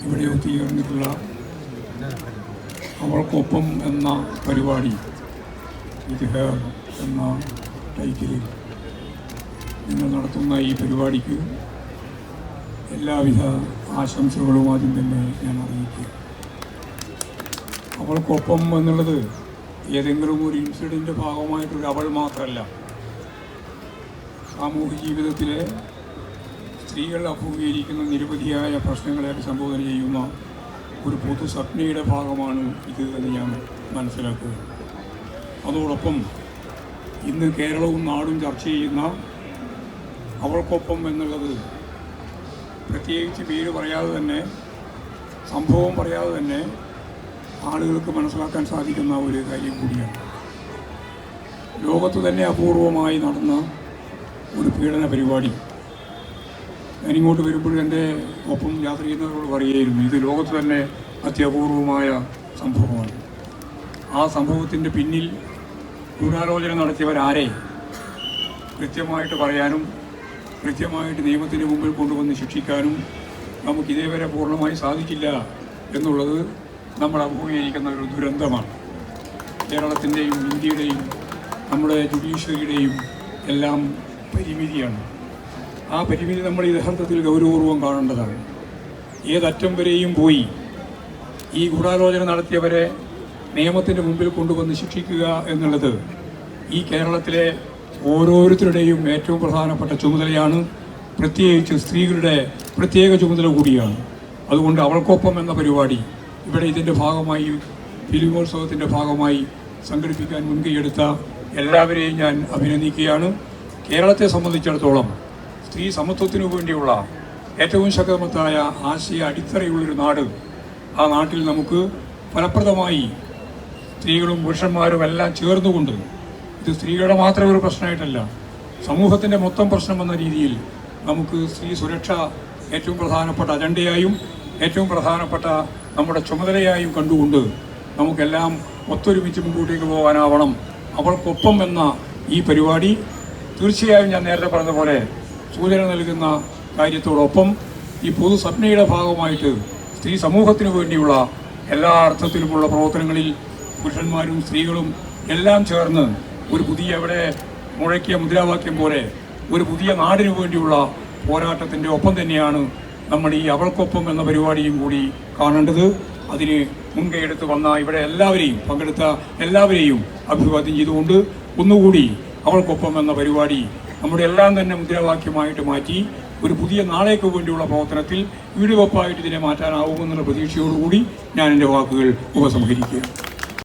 എത്തിച്ചേർന്നിട്ടുള്ള അവൾക്കൊപ്പം എന്ന പരിപാടി ഇത് ഹെയർ എന്ന ടൈറ്റിലിൽ നിങ്ങൾ നടത്തുന്ന ഈ പരിപാടിക്ക് എല്ലാവിധ ആശംസകളും ആദ്യം തന്നെ ഞാൻ അറിയിക്കുക. അവൾക്കൊപ്പം എന്നുള്ളത് ഏതെങ്കിലും ഒരു ഇൻസിഡന്റ് ഭാഗമായിട്ടൊരു അവൾ മാത്രമല്ല. സാമൂഹ്യ ജീവിതത്തിലെ സ്ത്രീകൾ അഭിമുഖീകരിക്കുന്ന നിരവധിയായ പ്രശ്നങ്ങളെ അഭിസംബോധന ചെയ്യുന്ന ഒരു പൊതു സ്വപ്നയുടെ ഭാഗമാണ് ഇത് എന്ന് ഞാൻ മനസ്സിലാക്കുക. അതോടൊപ്പം ഇന്ന് കേരളവും നാടും ചർച്ച ചെയ്യുന്ന അവൾക്കൊപ്പം എന്നുള്ളത് പ്രത്യേകിച്ച് പേര് പറയാതെ തന്നെ സംഭവം പറയാതെ തന്നെ ആളുകൾക്ക് മനസ്സിലാക്കാൻ സാധിക്കുന്ന ഒരു കാര്യം കൂടിയാണ്. ലോകത്ത് തന്നെ അപൂർവമായി നടന്ന ഒരു പീഡന പരിപാടി. ഞാനിങ്ങോട്ട് വരുമ്പോഴും എന്റെ ഒപ്പം യാത്ര ചെയ്യുന്നവരോട് പറയുകയായിരുന്നു ഇത് ലോകത്ത് തന്നെ അത്യപൂർവമായ സംഭവമാണ്. ആ സംഭവത്തിന്റെ പിന്നിൽ ഗൂഢാലോചന നടത്തിയവരാരെ കൃത്യമായിട്ട് പറയാനും കൃത്യമായിട്ട് നിയമത്തിന് മുമ്പിൽ കൊണ്ടുവന്ന് ശിക്ഷിക്കാനും നമുക്ക് ഇതേവരെ പൂർണമായി സാധിക്കില്ല എന്നുള്ളത് നമ്മൾ അഭിമുഖീകരിക്കുന്ന ഒരു ദുരന്തമാണ്. കേരളത്തിന്റെയും ഇന്ത്യയുടെയും നമ്മുടെ ജുഡീഷ്യറിയുടെയും എല്ലാം പരിമിതിയാണ്. ആ പരിമിതി നമ്മൾ യഥാർത്ഥത്തിൽ ഗൗരവപൂർവം കാണേണ്ടതാണ്. ഏതറ്റം വരെയും പോയി ഈ ഗൂഢാലോചന നടത്തിയവരെ നിയമത്തിന്റെ മുമ്പിൽ കൊണ്ടുവന്ന് ശിക്ഷിക്കുക എന്നുള്ളത് ഈ കേരളത്തിലെ ഓരോരുത്തരുടെയും ഏറ്റവും പ്രധാനപ്പെട്ട ചുമതലയാണ്. പ്രത്യേകിച്ച് സ്ത്രീകളുടെ പ്രത്യേക ചുമതല കൂടിയാണ്. അതുകൊണ്ട് അവൾക്കൊപ്പം എന്ന പരിപാടി ഇവിടെ ഇതിന്റെ ഭാഗമായി ഫിലിമോത്സവത്തിന്റെ ഭാഗമായി സംഘടിപ്പിക്കാൻ മുൻകൈയെടുത്ത എല്ലാവരെയും ഞാൻ അഭിനന്ദിക്കുകയാണ്. കേരളത്തെ സംബന്ധിച്ചിടത്തോളം സ്ത്രീ സമത്വത്തിനു വേണ്ടിയുള്ള ഏറ്റവും ശക്തമത്തായ ആശയ അടിത്തറയുള്ളൊരു നാട്. ആ നാട്ടിൽ നമുക്ക് ഫലപ്രദമായി സ്ത്രീകളും പുരുഷന്മാരും എല്ലാം ചേർന്നുകൊണ്ട് ഇത് സ്ത്രീകളുടെ മാത്രം ഒരു പ്രശ്നമായിട്ടല്ല സമൂഹത്തിന്റെ മൊത്തം പ്രശ്നം എന്ന രീതിയിൽ നമുക്ക് സ്ത്രീ സുരക്ഷ ഏറ്റവും പ്രധാനപ്പെട്ട അജണ്ടയായും ഏറ്റവും പ്രധാനപ്പെട്ട നമ്മുടെ ചുമതലയായും കണ്ടുകൊണ്ട് നമുക്കെല്ലാം ഒത്തൊരുമിച്ച് മുമ്പോട്ടേക്ക് പോകാനാവണം. അവൾക്കൊപ്പം എന്ന ഈ പരിപാടി തീർച്ചയായും ഞാൻ നേരത്തെ പറഞ്ഞ പോലെ സൂചന നൽകുന്ന കാര്യത്തോടൊപ്പം ഈ പൊതു ഭാഗമായിട്ട് സ്ത്രീ സമൂഹത്തിന് വേണ്ടിയുള്ള എല്ലാ അർത്ഥത്തിലുമുള്ള പ്രവർത്തനങ്ങളിൽ പുരുഷന്മാരും സ്ത്രീകളും എല്ലാം ചേർന്ന് ഒരു പുതിയ അവിടെ മുഴക്കിയ മുദ്രാവാക്യം പോലെ ഒരു പുതിയ നാടിനു വേണ്ടിയുള്ള പോരാട്ടത്തിന്റെ ഒപ്പം തന്നെയാണ് നമ്മൾ ഈ അവൾക്കൊപ്പം എന്ന പരിപാടിയും കൂടി കാണേണ്ടത്. അതിന് മുൻകൈയെടുത്ത് വന്ന ഇവിടെ എല്ലാവരെയും പങ്കെടുത്ത എല്ലാവരെയും അഭിവാദ്യം ചെയ്തുകൊണ്ട് ഒന്നുകൂടി അവൾക്കൊപ്പം എന്ന പരിപാടി നമ്മുടെ എല്ലാം തന്നെ മുദ്രാവാക്യമായിട്ട് മാറ്റി ഒരു പുതിയ നാളേക്ക് വേണ്ടിയുള്ള പ്രവർത്തനത്തിൽ വീടുവെപ്പായിട്ട് ഇതിനെ മാറ്റാനാവുമെന്നുള്ള പ്രതീക്ഷയോടുകൂടി ഞാൻ എന്റെ വാക്കുകൾ ഉപസംഹരിക്കുക